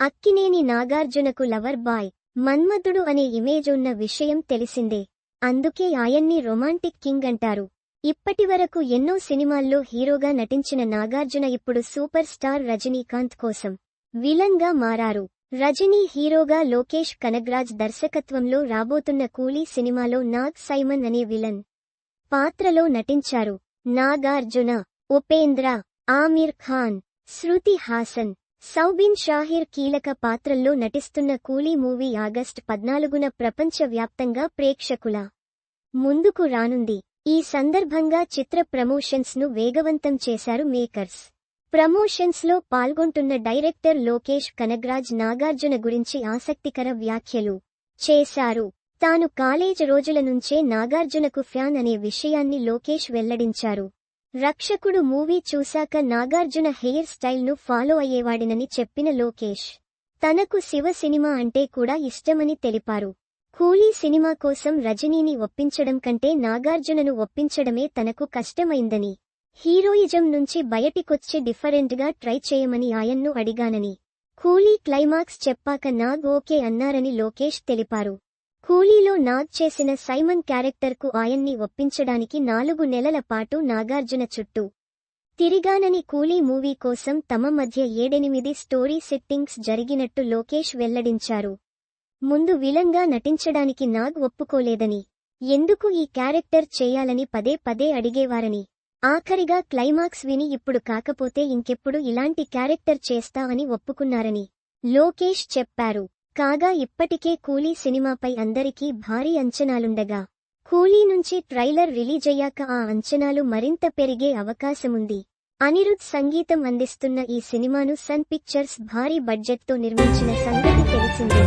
అక్కినేని నాగార్జునకు lover boy మన్మధుడు అనే image ఉన్న విషయం తెలిసిందే. అందుకే ఆయన్ని రొమాంటిక్ కింగ్ అంటారు. ఇప్పటివరకు ఎన్నో సినిమాల్లో హీరోగా నటించిన నాగార్జున ఇప్పుడు సూపర్ స్టార్ రజనీకాంత్ కోసం విలన్గా మారారు. రజనీ హీరోగా లోకేష్ కనగ్రాజ్ దర్శకత్వంలో రాబోతున్న కూలీ సినిమాలో నాగ్ సైమన్ అనే విలన్ పాత్రలో నటించారు. నాగార్జున ఉపేంద్ర ఆమిర్ ఖాన్ శృతి హాసన్ సౌబిన్ షాహిర్ కీలక పాత్రల్లో నటిస్తున్న కూలీ మూవీ ఆగస్ట్ పద్నాలుగున ప్రపంచవ్యాప్తంగా ప్రేక్షకుల ముందుకు రానుంది. ఈ సందర్భంగా చిత్ర ప్రమోషన్స్ను వేగవంతం చేశారు మేకర్స్. ప్రమోషన్స్లో పాల్గొంటున్న డైరెక్టర్ లోకేష్ కనగ్రాజ్ నాగార్జున గురించి ఆసక్తికర వ్యాఖ్యలు చేశారు. తాను కాలేజ్ రోజుల నుంచే నాగార్జునకు ఫ్యాన్ అనే విషయాన్ని లోకేష్ వెల్లడించారు. రక్షకుడు మూవీ చూశాక నాగార్జున హెయిర్ స్టైల్ను ఫాలో అయ్యేవాడినని చెప్పిన లోకేష్. తనకు శివ సినిమా అంటే కూడా ఇష్టమని తెలిపారు. కూలీ సినిమా కోసం రజనీని ఒప్పించడం కంటే నాగార్జునను ఒప్పించడమే తనకు కష్టమైందని హీరోయిజం నుంచి బయటికొచ్చి డిఫరెంట్గా ట్రై చేయమని ఆయన్ను అడిగానని కూలీ క్లైమాక్స్ చెప్పాక నాగ్ ఓకే అన్నారని లోకేష్ తెలిపారు. కూలీలో నాగ్ చేసిన సైమన్ క్యారెక్టర్కు ఆయన్ని ఒప్పించడానికి నాలుగు నెలల పాటు నాగార్జున చుట్టూ తిరిగానని కూలీ మూవీ కోసం తమ మధ్య ఏడెనిమిది స్టోరీ సెట్టింగ్స్ జరిగినట్టు లోకేష్ వెల్లడించారు. ముందు విలంగా నటించడానికి నాగ్ ఒప్పుకోలేదని ఎందుకు ఈ క్యారెక్టర్ చేయాలని పదే పదే అడిగేవారని ఆఖరిగా క్లైమాక్స్ విని ఇప్పుడు కాకపోతే ఇంకెప్పుడు ఇలాంటి క్యారెక్టర్ చేస్తా అని ఒప్పుకున్నారని లోకేష్ చెప్పారు. కాగా ఇప్పటికే కూలీ సినిమాపై అందరికీ భారీ అంచనాలుండగా కూలీ నుంచి ట్రైలర్ రిలీజ్ అయ్యాక ఆ అంచనాలు మరింత పెరిగే అవకాశముంది. అనిరుద్ సంగీతం అందిస్తున్న ఈ సినిమాను సన్ పిక్చర్స్ భారీ బడ్జెట్తో నిర్మించిన సంగతి తెలిసిందే.